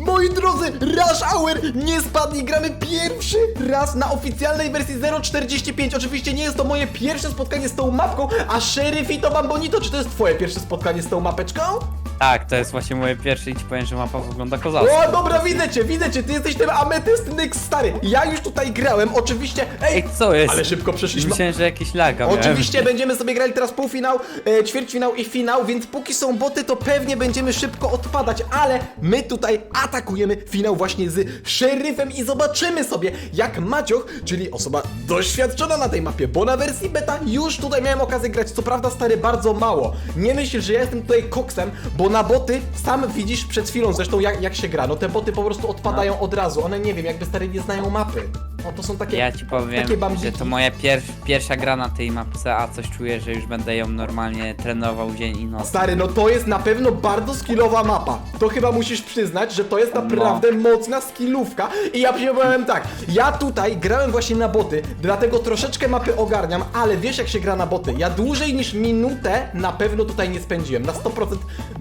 Moi drodzy, Rush Hour nie spadł i gramy pierwszy raz na oficjalnej wersji 0.45. Oczywiście nie jest to moje pierwsze spotkanie z tą mapką, a Sheriff i to Bambonito, czy to jest twoje pierwsze spotkanie z tą mapeczką? Tak, to jest właśnie moje pierwsze i ci powiem, że mapa wygląda kozacko. O, dobra, widzę cię, widzę cię, ty jesteś tym ametyst Nyx, stary. Ja już tutaj grałem, oczywiście, ej, Ej, co jest? ale szybko przeszliśmy. Myślałem, że jakieś laga miałem. Oczywiście będziemy sobie grali teraz półfinał, e, ćwierćfinał i finał, więc póki są boty, to pewnie będziemy szybko odpadać, ale my tutaj atakujemy finał właśnie z szeryfem i zobaczymy sobie, jak Macioch, czyli osoba doświadczona na tej mapie, bo na wersji beta już tutaj miałem okazję grać, co prawda stary bardzo mało. Nie myśl, że ja jestem tutaj koksem, bo na boty sam widzisz przed chwilą zresztą jak, jak się gra, no te boty po prostu odpadają od razu, one nie wiem, jakby stary nie znają mapy. No to są takie, Ja ci powiem, takie bambiki. że to moja pier pierwsza gra na tej mapce, a coś czuję, że już będę ją normalnie trenował dzień i noc. Stary, no to jest na pewno bardzo skillowa mapa. To chyba musisz przyznać, że to jest naprawdę No. mocna skillówka. I ja powiem tak, ja tutaj grałem właśnie na boty, dlatego troszeczkę mapy ogarniam, ale wiesz jak się gra na boty. Ja dłużej niż minutę na pewno tutaj nie spędziłem. Na 100%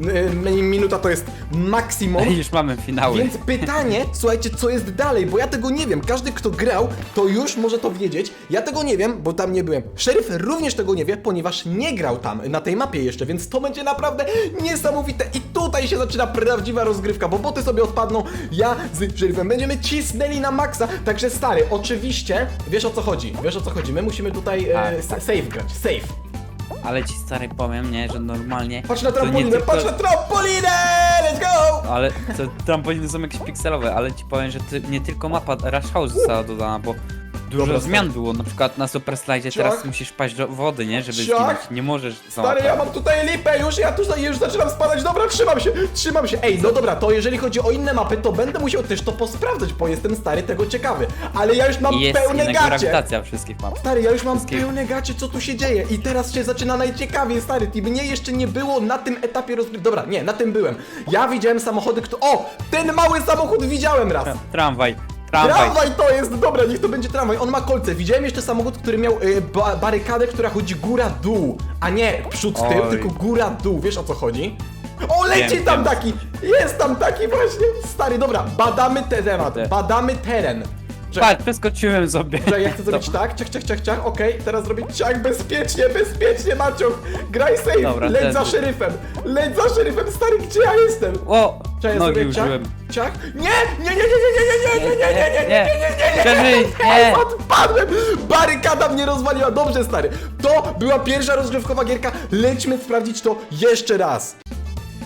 y, minuta to jest maksimum. Już mamy finały. Więc pytanie, słuchajcie, co jest dalej, bo ja tego nie wiem. Każdy, kto grał, to już może to wiedzieć. Ja tego nie wiem, bo tam nie byłem. Szeryf również tego nie wie, ponieważ nie grał tam, na tej mapie jeszcze, więc to będzie naprawdę niesamowite. I tutaj się zaczyna prawdziwa rozgrywka, bo boty sobie odpadną, ja z szeryfem będziemy cisnęli na maksa. Także stary, oczywiście, wiesz o co chodzi, wiesz o co chodzi. My musimy tutaj e, Tak, tak. safe grać, safe. Ale ci stary powiem, nie, że normalnie... Patrz na to nie trampolinę, tylko- patrz na trampolinę, let's go! Ale to trampoliny są jakieś pikselowe, ale ci powiem, że ty, nie tylko mapa Rush House została dodana, bo dużo Dobra, zmian było. Na przykład na Super Ciach. teraz musisz paść do wody, nie? Żeby Ciach. zginąć. Nie możesz Stary, ja mam tutaj lipę już, ja tutaj już zaczynam spadać, dobra, trzymam się, trzymam się. Ej, no dobra, to jeżeli chodzi o inne mapy, to będę musiał też to posprawdzać, bo jestem stary tego ciekawy. Ale ja już mam jest pełne jednak gacie. grawitacja wszystkich map. Stary, ja już mam Wszystkie- pełne gacie, co tu się dzieje i teraz się zaczyna najciekawiej, stary, i mnie jeszcze nie było na tym etapie rozgrywki. Dobra, nie, na tym byłem. Ja widziałem samochody, kto... O! Ten mały samochód widziałem raz! Tramwaj, tramwaj. Tramwaj to jest, dobra, niech to będzie tramwaj. On ma kolce. Widziałem jeszcze samochód, który miał y, ba barykadę, która chodzi góra-dół, a nie przód tył, Oj. tylko góra-dół. Wiesz o co chodzi? O, leci Wiem, tam wiem. taki! Jest tam taki właśnie! Stary, dobra, badamy ten temat, Kurde. badamy teren. Patrz, przeskoczyłem sobie. czekaj, ja chcę zrobić tak, ciach, ciach, ciach, ciach, okej, teraz zrobić ciach, bezpiecznie, bezpiecznie, Maciuch! Graj safe, Dobra, leć ten- za szeryfem, leć za szeryfem, stary, gdzie ja jestem? O! Czekaj, ja Nogi zrobię ciach, użyłem. ciach, nie, nie, nie, nie, nie, nie, nie, nie, nie, nie, nie, nie, nie, nie, nie, nie, Przeżyj, nie! Odpadłem! Barykada mnie rozwaliła. Dobrze, stary. To była pierwsza rozgrzewkowa gierka. Lećmy sprawdzić to jeszcze raz.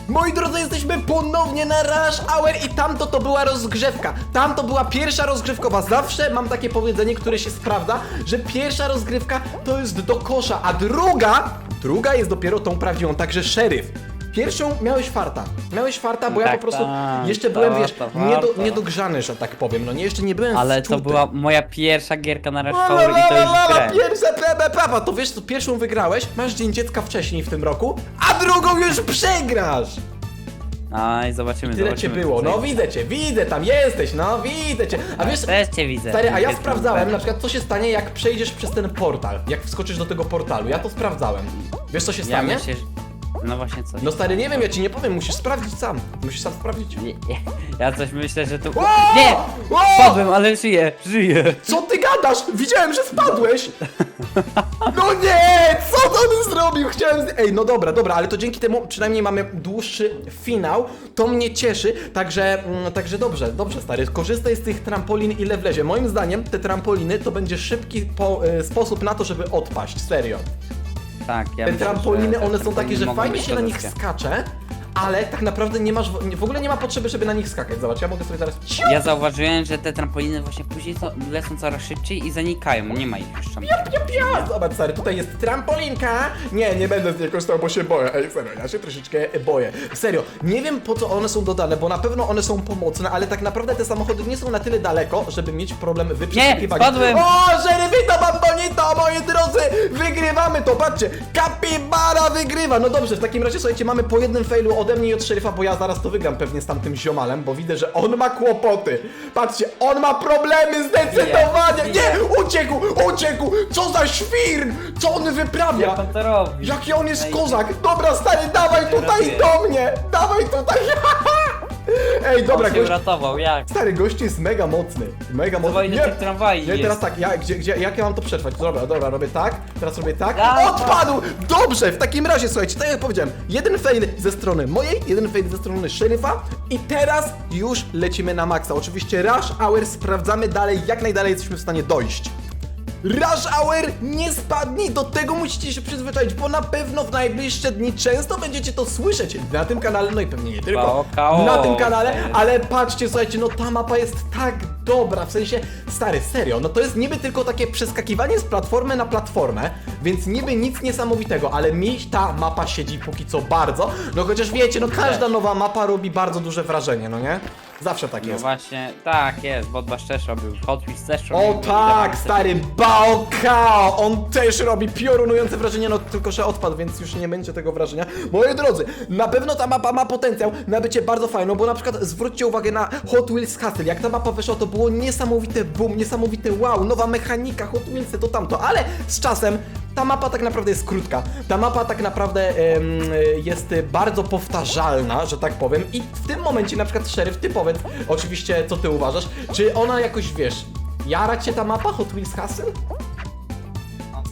Moi drodzy, jesteśmy ponownie na Rush Hour i tamto to była rozgrzewka. Tamto była pierwsza rozgrzewkowa. Zawsze mam takie powiedzenie, które się sprawdza, że pierwsza rozgrywka to jest do kosza, a druga, druga jest dopiero tą prawdziwą, także szeryf. Pierwszą miałeś farta. Miałeś farta, bo ja Tak, po prostu tak, jeszcze byłem, to- wiesz, to niedo, warto. niedogrzany, że tak powiem. No nie, jeszcze nie byłem Ale to wczuty. była moja pierwsza gierka na Rush Hour i to już grałem. Pierwsze prawa, to wiesz co, pierwszą wygrałeś, masz dzień dziecka wcześniej w tym roku, a drugą już przegrasz! A i zobaczymy, Tyle cię zobaczymy. było, no widzę cię, widzę, tam jesteś, no widzę cię. A wiesz, Też cię widzę. stary, a ja sprawdzałem na przykład co się stanie jak przejdziesz przez ten portal, jak wskoczysz do tego portalu, ja to sprawdzałem. Wiesz co się Ja stanie? myślę, że... No właśnie coś. No stary, nie wiem, ja ci nie powiem, musisz sprawdzić sam, musisz sam sprawdzić. Nie, nie. Ja coś myślę, że tu... O! Nie! O! Spadłem, ale żyję, żyję. Co ty gadasz? Widziałem, że spadłeś! No nie! Co to on zrobił? Chciałem. Z... Ej, no dobra, dobra, ale to dzięki temu przynajmniej mamy dłuższy finał. To mnie cieszy, także, mm, także dobrze, dobrze, stary. Korzystaj z tych trampolin ile wlezie. Moim zdaniem te trampoliny to będzie szybki po, e, sposób na to, żeby odpaść. Serio. Tak, ja Te myślę, trampoliny, że one są takie, że fajnie się na nich skacze, ale tak naprawdę nie masz. w- W ogóle nie ma potrzeby, żeby na nich skakać. Zobacz, ja mogę sobie zaraz. Ciu! Ja zauważyłem, że te trampoliny właśnie później to lecą coraz szybciej i zanikają, nie ma ich już tam. Pia, pia. Zobacz, stary, tutaj jest trampolinka. Nie, nie będę z niej korzystał, bo się boję. Ej, serio, ja się troszeczkę boję. Serio, nie wiem po co one są dodane, bo na pewno one są pomocne, ale tak naprawdę te samochody nie są na tyle daleko, żeby mieć problem wyprzeskakiwania. spadłem. O, Żerywito Bambonito, moi drodzy! Wygrywamy to, patrzcie! Kapibara wygrywa! No dobrze, w takim razie, słuchajcie, mamy po jednym failu ode mnie i od szeryfa, bo ja zaraz to wygram pewnie z tamtym ziomalem, bo widzę, że on ma kłopoty. Patrzcie, on ma problemy zdecydowanie! Nie! Uciekł! Uciekł! Co za świr! Co on wyprawia? Jak on to robi? Jaki on jest kozak! Dobra, stary, dawaj tutaj do mnie! Dawaj tutaj! Ej, dobra, On się gość, uratował, jak? stary gość jest mega mocny. Mega mocny. Dawaj do tych tramwaj Nie, jest. teraz tak, ja, gdzie, gdzie, jak ja mam to przetrwać? Dobra, dobra, robię tak, teraz robię tak. Dawaj. Odpadł! Dobrze, w takim razie, słuchajcie, tak jak powiedziałem, jeden fail ze strony mojej, jeden fail ze strony szeryfa i teraz już lecimy na maksa. Oczywiście Rush Hour sprawdzamy dalej, jak najdalej jesteśmy w stanie dojść. Rush Hour nie spadnie, do tego musicie się przyzwyczaić, bo na pewno w najbliższe dni często będziecie to słyszeć na tym kanale, no i pewnie nie tylko Kao, kao. na tym kanale, ale patrzcie, słuchajcie, no ta mapa jest tak dobra, w sensie, stary, serio, no to jest niby tylko takie przeskakiwanie z platformy na platformę, więc niby nic niesamowitego, ale mi ta mapa siedzi póki co bardzo, no chociaż wiecie, no każda nowa mapa robi bardzo duże wrażenie, no nie? Zawsze tak No jest. właśnie, tak jest, bo Basz też robił, Hot Wheels też robił. O tak, stary Bao Kao! On też robi piorunujące wrażenie, no tylko że odpadł, więc już nie będzie tego wrażenia. Moi drodzy, na pewno ta mapa ma potencjał na bycie bardzo fajną, bo na przykład zwróćcie uwagę na Hot Wheels Castle. Jak ta mapa wyszła, to było niesamowite boom, niesamowite wow, nowa mechanika, Hot Wheelsy, to tamto, ale z czasem ta mapa tak naprawdę jest krótka. Ta mapa tak naprawdę em, jest bardzo powtarzalna, że tak powiem. I w tym momencie na przykład szeryf, ty powiedz oczywiście co ty uważasz, czy ona jakoś wiesz, jara cię ta mapa Hot Wheels Castle?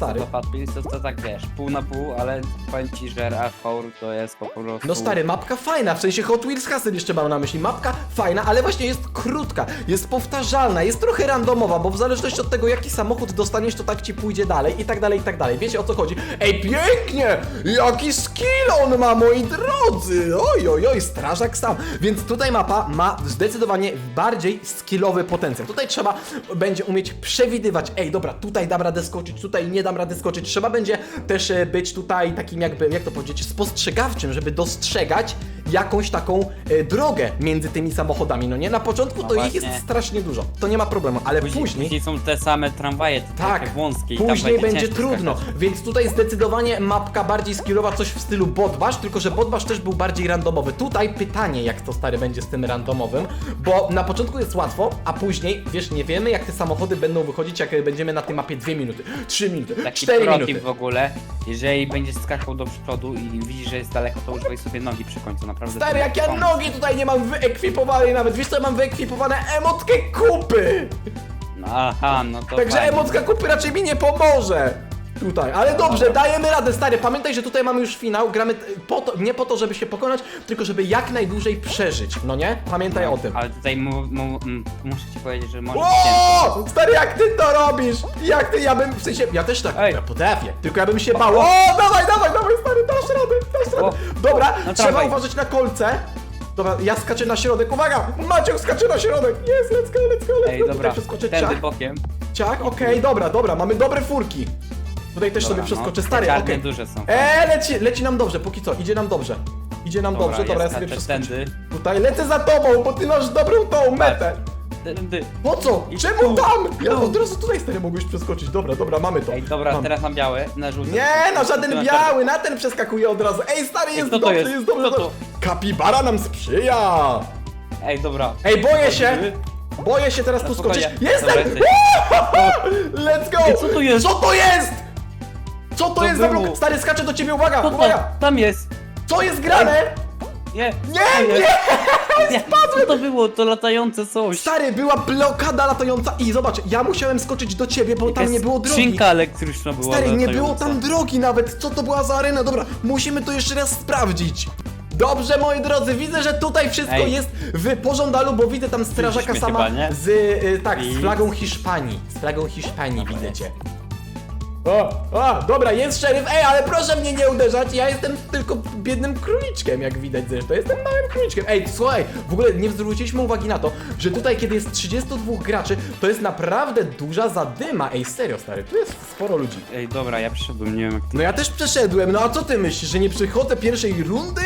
Stary. To Wheels to, tak wiesz, pół na pół, ale powiem ci, że Rush Hour to jest po prostu... No stary, mapka fajna, w sensie Hot Wheels Castle jeszcze mam na myśli. Mapka fajna, ale właśnie jest krótka, jest powtarzalna, jest trochę randomowa, bo w zależności od tego jaki samochód dostaniesz, to tak ci pójdzie dalej i tak dalej, i tak dalej. Wiecie o co chodzi? Ej, pięknie! Jaki skill on ma, moi drodzy! Oj, oj, oj, strażak sam. Więc tutaj mapa ma zdecydowanie bardziej skillowy potencjał. Tutaj trzeba będzie umieć przewidywać, ej, dobra, tutaj dam radę skoczyć, tutaj nie dam rady skoczyć. Trzeba będzie też e, być tutaj takim jakby, jak to powiedzieć, spostrzegawczym, żeby dostrzegać jakąś taką e, drogę między tymi samochodami, no nie? Na początku No to ich właśnie. jest strasznie dużo, to nie ma problemu, ale Później, później... później są te same tramwaje, te Tak, takie wąskie i tam później będzie ciężko trudno, skakać. więc tutaj zdecydowanie mapka bardziej skillowa coś w stylu Bodbash, tylko że Bodbash też był bardziej randomowy. Tutaj pytanie, jak to stary będzie z tym randomowym, bo na początku jest łatwo, a później, wiesz, nie wiemy jak te samochody będą wychodzić, jak będziemy na tej mapie 2 minuty, 3 minuty, Taki 4 protip minuty. w ogóle, jeżeli będziesz skakał do przodu i widzisz, że jest daleko, to używaj sobie nogi przy końcu, naprawdę. Stary, to jak ja pomóc. nogi tutaj nie mam wyekwipowanej nawet, wiesz co, ja mam wyekwipowane emotkę kupy! No, aha, no to Także fajnie. emotka kupy raczej mi nie pomoże. Tutaj, ale dobrze, dajemy radę, stary. Pamiętaj, że tutaj mamy już finał. Gramy t- po to, nie po to, żeby się pokonać, tylko żeby jak najdłużej przeżyć. No nie? Pamiętaj o tym. Ale tutaj mu, mu, m, muszę ci powiedzieć, że może. O! Stary, jak ty to robisz? Jak ty, ja bym, w sensie, ja też tak, Ej. ja potrafię, tylko ja bym się bał. O, dawaj, dawaj, dawaj, stary, dasz radę, dasz radę. Dobra, No trzeba dawaj. uważać na kolce. Dobra, ja skaczę na środek, uwaga! Maciek skacze na środek! Jest, let's go, let's go, let's Ej, go. dobra, Tutaj przeskoczę tędy ciach. bokiem. Ciak, okej, dobra, dobra, mamy dobre furki. Tutaj też Dobra, sobie przeskoczę, no, stary, te okej. duże są. Eee, leci, leci nam dobrze, póki co, idzie nam dobrze. Idzie nam dobrze, dobra, ja sobie skaczę przeskoczę. tędy. Tutaj lecę za tobą, bo ty masz dobrą tą metę. Tędy. Po co? I Czemu tu, tam? Ja tu. od razu tutaj stary mogłeś przeskoczyć. Dobra, dobra, mamy to. Ej, dobra, Mam. teraz na białe, na żółty. Nie, no żaden na biały, na ten przeskakuje od razu. Ej, stary, jest kto to dobrze, jest? jest. Kto to? Kapibara nam sprzyja. Ej, dobra. Ej, boję się. Boję się teraz tu skoczyć. Jestem! Dobra, jesteś. Let's go! Co to jest? Co to jest? Co to jest za było? blok? Stary, skaczę do ciebie, uwaga, Co to? uwaga! Tam jest! Co jest grane? Nie! Nie, nie! nie! nie. Co to było? To latające coś. Stary, była blokada latająca i zobacz, ja musiałem skoczyć do ciebie, bo tam Jakaś nie było drogi. Skrzynka elektryczna była Stary, nie było latająca. tam drogi nawet. Co to była za arena? Dobra, musimy to jeszcze raz sprawdzić. Dobrze, moi drodzy, widzę, że tutaj wszystko Ej. jest w pożądalu, bo widzę tam strażaka Widzieliśmy sama chyba, nie? z, y, tak, z I- flagą Hiszpanii. Z flagą Hiszpanii widzę cię. O, o, dobra, jest szeryf. Ej, ale proszę mnie nie uderzać, ja jestem tylko biednym króliczkiem, jak widać zresztą. Jestem małym króliczkiem. Ej, słuchaj, w ogóle nie zwróciliśmy uwagi na to, że tutaj, kiedy jest 32 graczy, to jest naprawdę duża zadyma. Ej, serio, stary, tu jest sporo ludzi. Ej, dobra, ja przyszedłem, nie wiem jak No ja też przeszedłem, no a co ty myślisz, że nie przechodzę pierwszej rundy?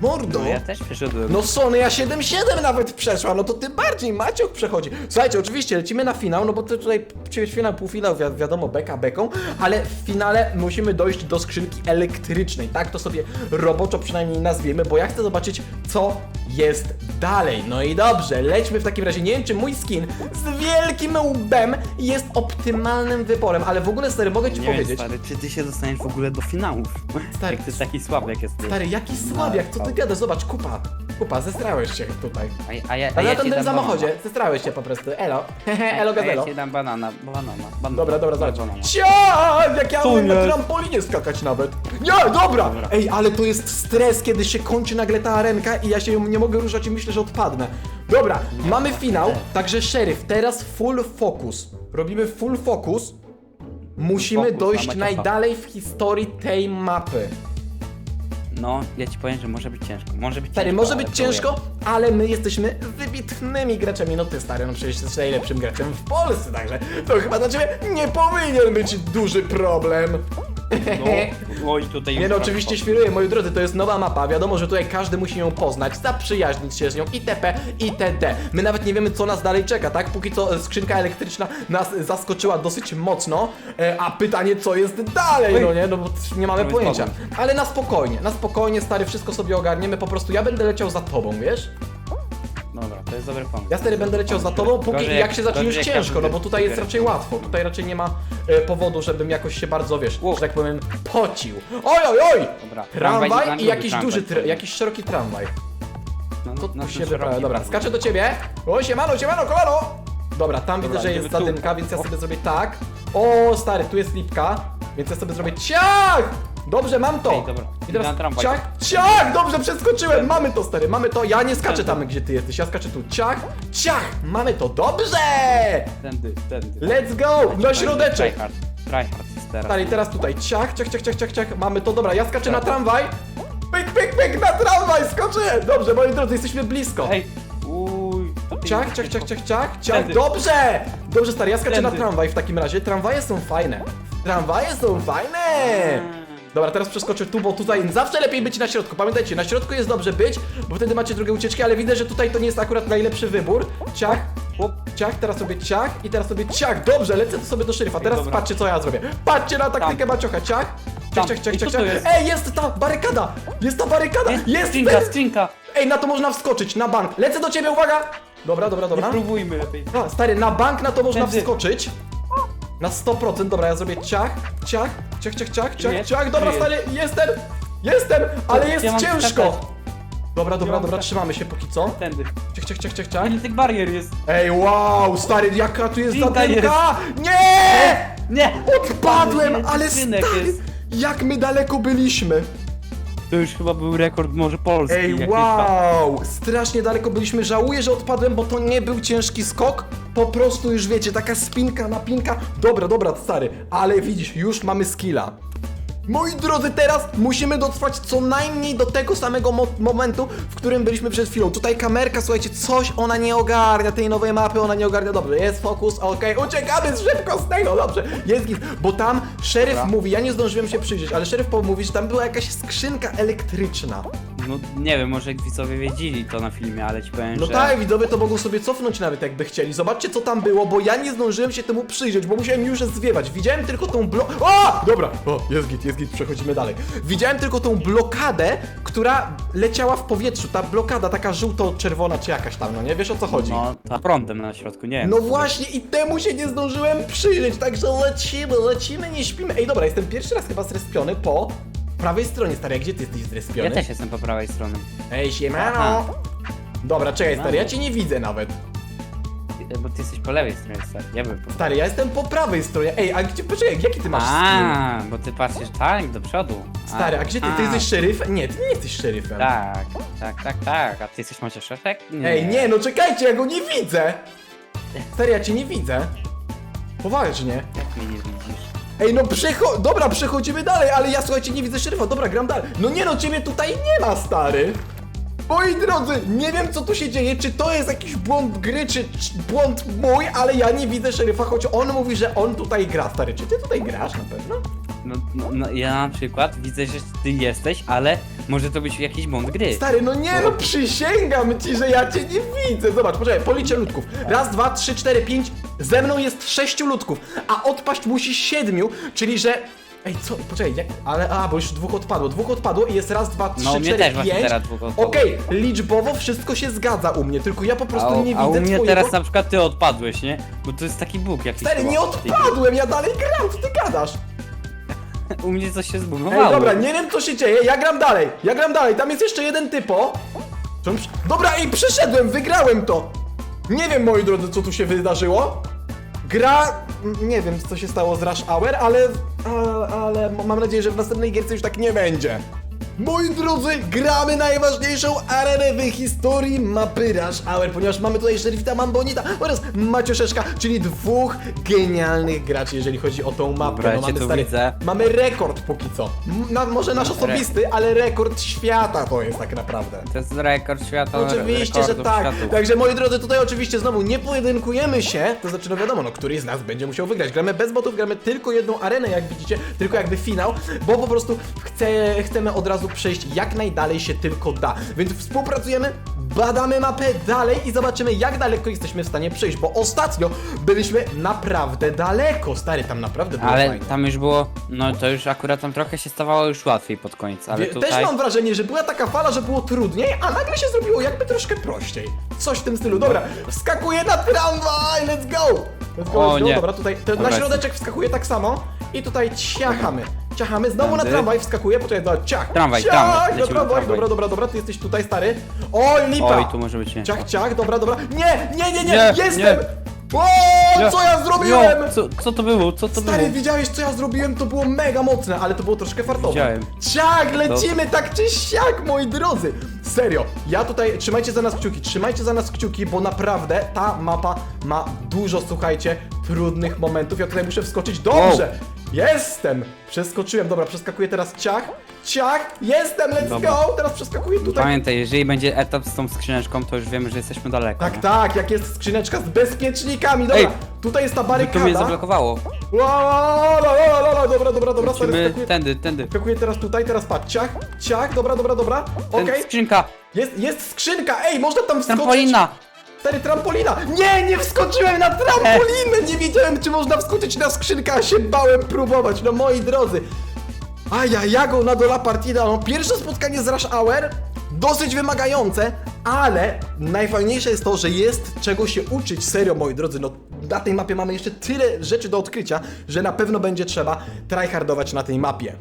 Mordo! No ja też przyszedłem. No Sony, ja 7-7 nawet przeszła, no to ty bardziej Maciok przechodzi. Słuchajcie, oczywiście lecimy na finał, no bo to tutaj ćwierćfinał, półfinał, wi wiadomo, beka beką, ale w finale musimy dojść do skrzynki elektrycznej, tak to sobie roboczo przynajmniej nazwiemy, bo ja chcę zobaczyć, co jest dalej. No i dobrze, lećmy w takim razie. Nie wiem, czy mój skin z wielkim łbem jest optymalnym wyborem, ale w ogóle, stary, mogę ci nie wiem, powiedzieć... stary, czy ty się dostaniesz w ogóle do finałów? Stary, jak ty taki słaby jak jesteś. Stary, jaki słabiak, co ty ty gadasz? Zobacz, kupa. Kupa, zestrałeś się tutaj. A, a ja, a Ale ja na ci tym samochodzie, banana. zestrałeś się po prostu. Elo. Elo A ja gazelo. ci dam banana, banana, banana. Dobra, dobra, Banana. zobacz. Ciaa, jak ja umiem na jest? trampolinie skakać nawet. Nie, dobra. Ej, ale to jest stres, kiedy się kończy nagle ta arenka i ja się nie mogę ruszać i myślę, że odpadnę. Dobra, mamy finał, także szeryf, teraz full focus. Robimy full focus. Musimy Focus, dojść najdalej w historii tej mapy. No, ja ci powiem, że może być ciężko. Może być Stary, ciężko, może ale być próbuję. ciężko, ale my jesteśmy wybitnymi graczami. No ty stary, no przecież jesteś najlepszym graczem w Polsce, także to chyba dla ciebie nie powinien być duży problem. No, oj, tutaj... Nie no, oczywiście świruję, moi drodzy, to jest nowa mapa, wiadomo, że tutaj każdy musi ją poznać, zaprzyjaźnić się z nią, itp., itd. My nawet nie wiemy, co nas dalej czeka, tak? Póki co e, skrzynka elektryczna nas zaskoczyła dosyć mocno, e, a pytanie, co jest dalej, Oj. no nie? No bo nie mamy Prawie pojęcia. Ale na spokojnie, na spokojnie, stary, wszystko sobie ogarniemy, po prostu ja będę leciał za tobą, wiesz? Dobra, to jest dobry pomysł. Ja stary będę leciał za tobą, póki Gorzej jak jak- się zacznie już jak ciężko, no każdy bo tutaj jest raczej łatwo. Tutaj raczej nie ma e, powodu, żebym jakoś się bardzo, wiesz, że tak powiem, pocił. Oj, oj, oj! Dobra, tramwaj i drugi jakiś tramwaj duży, tr- jakiś szeroki tramwaj. No, To no, tu no, się szeroki wyprawia. Dobra, skaczę do ciebie. O, siemano, siemano, kolano! Dobra, tam widzę, że jest idziemy tu. zadymka, więc ja sobie zrobię tak. O, stary, tu jest lipka, więc ja sobie zrobię ciach! Dobrze, mam to. Ej, dobra, I idę teraz na tramwaj. ciach, ciach! Dobrze, przeskoczyłem, mamy to, stary, mamy to. Ja nie skaczę tam, gdzie ty jesteś, ja skaczę tu. Ciach, ciach! Mamy to, dobrze! Tędy, tędy. Let's go! Na środeczek! Tryhard, tryhard teraz. Stary, teraz tutaj ciach, ciach, ciach, ciach, ciach, ciach. Mamy to, dobra, ja skaczę na tramwaj. Pyk, pyk, pyk, na tramwaj, skoczę! Dobrze, moi drodzy, jesteśmy blisko. Ej, uj. tutaj Ciach, ciach, ciach, ciach, ciach, ciach, Tędy. dobrze! Dobrze, stary, ja skaczę na Tędy. tramwaj w takim razie. Tramwaje są fajne. Tramwaje są fajne! Dobra, teraz przeskoczę tu, bo tutaj zawsze lepiej być na środku. Pamiętajcie, na środku jest dobrze być, bo wtedy macie drugą ucieczki, ale widzę, że tutaj to nie jest akurat najlepszy wybór. Ciach, Chłop, ciach, teraz sobie ciach i teraz sobie ciach. Dobrze, lecę sobie do szeryfa. Teraz dobra. patrzcie, co ja zrobię. Patrzcie na taktykę Maciocha. Ciach, ciach, Tam. ciach, ciach, I ciach, co to ciach. jest? Ej, jest ta barykada! Jest ta barykada! Jest skrzynka, ten... skrzynka. Ej, na to można wskoczyć, na bank. Lecę do ciebie, uwaga! Dobra, dobra, dobra. Próbujmy lepiej. A, stary, na bank na to można Tędy. wskoczyć. Na 100%, dobra, ja zrobię ciach, ciach, ciach, ciach, ciach, ciach, Nie, ciach, dobra, stary, jestem, jestem, ale jest ciężko. Dobra, dobra, mam dobra, skakać. trzymamy się póki co. Tędy. Ciach, ciach, ciach, ciach, ciach. Ile tych barier jest? Ej, wow, stary, jaka tu jest Skrzynka zadymka! Nie! Nie! Odpadłem, Ile ale skrzynek stary, jest? jak my daleko byliśmy. To już chyba był rekord może Polski. Ej, wow! Strasznie daleko byliśmy. Żałuję, że odpadłem, bo to nie był ciężki skok. Po prostu już wiecie, taka spinka, napinka. Dobra, dobra, stary, ale widzisz, już mamy skilla. Moi drodzy, teraz musimy dotrwać co najmniej do tego samego mo momentu, w którym byliśmy przed chwilą. Tutaj kamerka, słuchajcie, coś ona nie ogarnia, tej nowej mapy ona nie ogarnia. Dobrze, jest fokus, okej, uciekamy szybko z tego, dobrze, jest git, bo tam szeryf Dobra. mówi, ja nie zdążyłem się przyjrzeć, ale szeryf mówi, że tam była jakaś skrzynka elektryczna. No nie wiem, może widzowie wiedzieli to na filmie, ale ci powiem, No że... tak, widzowie to mogą sobie cofnąć nawet jakby chcieli. Zobaczcie co tam było, bo ja nie zdążyłem się temu przyjrzeć, bo musiałem już zwiewać. Widziałem tylko tą blo... O! Dobra, o, jest git, jest git, przechodzimy dalej. Widziałem tylko tą blokadę, która leciała w powietrzu. Ta blokada taka żółto-czerwona czy jakaś tam, no nie? Wiesz o co chodzi? No, ta prądem na środku, nie wiem. No właśnie i temu się nie zdążyłem przyjrzeć, także lecimy, lecimy, nie śpimy. Ej, dobra, jestem pierwszy raz chyba zrespiony po prawej stronie, stary, a gdzie ty jesteś zrespiony? Ja też jestem po prawej stronie. Ej, siemano! Aha. Dobra, czekaj, stary, ja cię nie widzę nawet. Bo ty jesteś po lewej stronie, stary. Ja bym po... Stary, ja jestem po prawej stronie. Ej, a gdzie, poczekaj, jaki ty masz? A, bo ty patrzysz tak, do przodu. Stary, a gdzie ty? Ty jesteś szeryfem? Nie, ty nie jesteś szeryfem. Tak, tak, tak, tak. A ty jesteś może szefek? Ej, nie, no czekajcie, ja go nie widzę! Stary, ja cię nie widzę. Poważnie. Jak mnie nie widzisz? Ej, no przecho... Dobra, przechodzimy dalej, ale ja słuchajcie, nie widzę szeryfa. Dobra, gram dalej. No nie no, ciebie tutaj nie ma, stary. Moi drodzy, nie wiem co tu się dzieje, czy to jest jakiś błąd gry, czy, czy błąd mój, ale ja nie widzę szeryfa, choć on mówi, że on tutaj gra, stary. Czy ty tutaj grasz na pewno? No, no, ja na przykład widzę, że ty jesteś, ale może to być jakiś błąd gry. Stary, no nie no, przysięgam ci, że ja cię nie widzę. Zobacz, poczekaj, policzę ludków. Raz, dwa, trzy, cztery, pięć. Ze mną jest sześciu ludków, a odpaść musi siedmiu, czyli że... Ej, co? Poczekaj, jak? Ale, a, bo już dwóch odpadło. Dwóch odpadło i jest raz, dwa, trzy, No, mnie cztery, też właśnie pięć. teraz dwóch odpadło. Okej, liczbowo wszystko się zgadza u mnie, tylko ja po A, prostu nie a u widzę mnie twojego... teraz na przykład ty odpadłeś, nie? Bo to jest taki bóg jakiś. Stary, chyba nie w tej grze. odpadłem, ja dalej gram, co ty gadasz? U mnie coś się. Ej, dobra, nie wiem co się dzieje, ja gram dalej, ja gram dalej, tam jest jeszcze jeden typo. Dobra, ej, przeszedłem, wygrałem to. Nie wiem, moi drodzy, co tu się wydarzyło. Gra, nie wiem, co się stało z Rush Hour, ale, ale, ale mam nadzieję, że w następnej gierce już tak nie będzie. Moi drodzy, gramy najważniejszą arenę w historii mapy Rush Hour, ponieważ mamy tutaj Szerifita Mambonita oraz Maciuszeczka, czyli dwóch genialnych graczy, jeżeli chodzi o tą mapę. Dobra, ja cię mamy, tu widzę. mamy rekord póki co. M- Na, może nasz osobisty, ale rekord świata to jest tak naprawdę. To jest rekord świata. Oczywiście, że rekordów tak. światów. Także moi drodzy, tutaj oczywiście znowu nie pojedynkujemy się, to znaczy no wiadomo, no któryś z nas będzie musiał wygrać. Gramy bez botów, gramy tylko jedną arenę, jak widzicie, tylko jakby finał, bo po prostu chce, chcemy od razu przejść jak najdalej się tylko da. Więc współpracujemy, badamy mapę dalej i zobaczymy jak daleko jesteśmy w stanie przejść, bo ostatnio byliśmy naprawdę daleko. Stary, tam naprawdę było Ale fajnie. tam już było, no to już akurat tam trochę się stawało już łatwiej pod koniec, ale Wie- tutaj... Też mam wrażenie, że była taka fala, że było trudniej, a nagle się zrobiło jakby troszkę prościej. Coś w tym stylu. Dobra, wskakuję na tramwaj, let's go! Let's go, O, let's go. nie. Dobra, tutaj te, na Dobra, środeczek wskakuje tak samo i tutaj ciachamy. Ciachamy, znowu na Tędy. tramwaj wskakuje, poczekaj, dobra, ciach, Tramwaj, ciach, tramwaj, lecimy tramwaj, tramwaj. dobra, dobra, dobra, ty jesteś tutaj stary. Oj, lipa! Oj, tu może być nie. Ciach, ciach, dobra, dobra. Nie, nie, nie, nie, Nie, jestem! O, co ja zrobiłem? Jo, co, co to było? Co to Stary, było? widziałeś co ja zrobiłem? To było mega mocne, ale to było troszkę fartowe. Widziałem. Ciak, lecimy tak czy siak, moi drodzy. Serio, ja tutaj, trzymajcie za nas kciuki, trzymajcie za nas kciuki, bo naprawdę ta mapa ma dużo, słuchajcie, trudnych momentów. Ja tutaj muszę wskoczyć. Dobrze, jestem. Przeskoczyłem, dobra, przeskakuję teraz ciach. Ciach, jestem, let's Dobra. go. Teraz przeskakuję tutaj. Pamiętaj, jeżeli będzie etap z tą skrzyneczką, to już wiemy, że jesteśmy daleko. Tak, nie? tak, jak jest skrzyneczka z bezpiecznikami. Dobra, Ej, tutaj jest ta To mnie barykada. zablokowało. La, la, la, la, la, la, Dobra, dobra, dobra, stary, Musimy skakuję. tędy, tędy. Skakuję teraz tutaj, teraz patrz, ciach, ciach, dobra, dobra, dobra, okej, Ten, skrzynka, jest, jest skrzynka, ej, można tam wskoczyć, trampolina. Stary, trampolina, nie, nie wskoczyłem na trampolinę, nie wiedziałem, czy można wskoczyć na skrzynkę, a się bałem próbować, no moi drodzy, Aja, jago na dola partida, no pierwsze spotkanie z Rush Hour, dosyć wymagające, ale najfajniejsze jest to, że jest czego się uczyć, serio moi drodzy, no na tej mapie mamy jeszcze tyle rzeczy do odkrycia, że na pewno będzie trzeba tryhardować na tej mapie.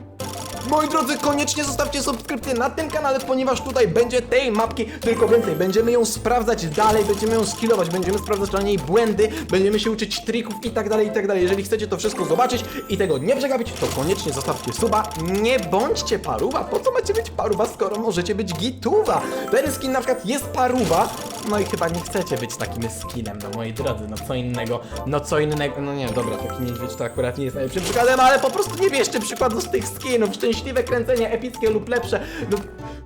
Moi drodzy, koniecznie zostawcie subskrypcję na tym kanale, ponieważ tutaj będzie tej mapki tylko więcej. Będziemy ją sprawdzać dalej, będziemy ją skillować, będziemy sprawdzać na niej błędy, będziemy się uczyć trików i tak dalej, i tak dalej. Jeżeli chcecie to wszystko zobaczyć i tego nie przegapić, to koniecznie zostawcie suba. Nie bądźcie paruwa. Po co macie być paruwa, skoro możecie być gituwa? Ten skin na przykład jest paruwa, no i chyba nie chcecie być takim skinem, no moi drodzy, no co innego, no co innego, no nie, dobra, taki niedźwiedź to akurat nie jest najlepszym przykładem, ale po prostu nie bierzcie przykładu z tych skinów, szczęśliwe kręcenie, epickie lub lepsze, no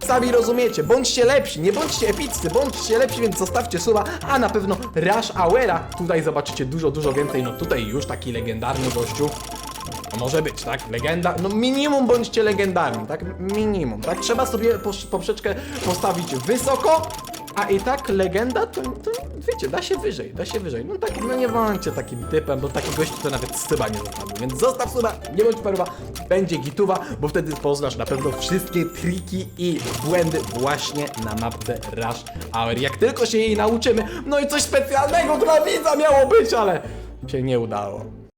sami rozumiecie, bądźcie lepsi, nie bądźcie epiccy, bądźcie lepsi, więc zostawcie suba, a na pewno Rush Houra, tutaj zobaczycie dużo, dużo więcej, no tutaj już taki legendarny gościu, może być, tak? Legenda, no minimum bądźcie legendarni, tak? Minimum, tak? Trzeba sobie poprzeczkę postawić wysoko, a i tak legenda, to, to wiecie, da się wyżej, da się wyżej. No tak, no nie bądźcie takim typem, bo taki gość to nawet syba nie zostawił. Więc zostaw suba, nie bądź paruwa, będzie gituwa, bo wtedy poznasz na pewno wszystkie triki i błędy właśnie na mapce Rush Hour. Jak tylko się jej nauczymy, no i coś specjalnego dla widza miało być, ale się nie udało.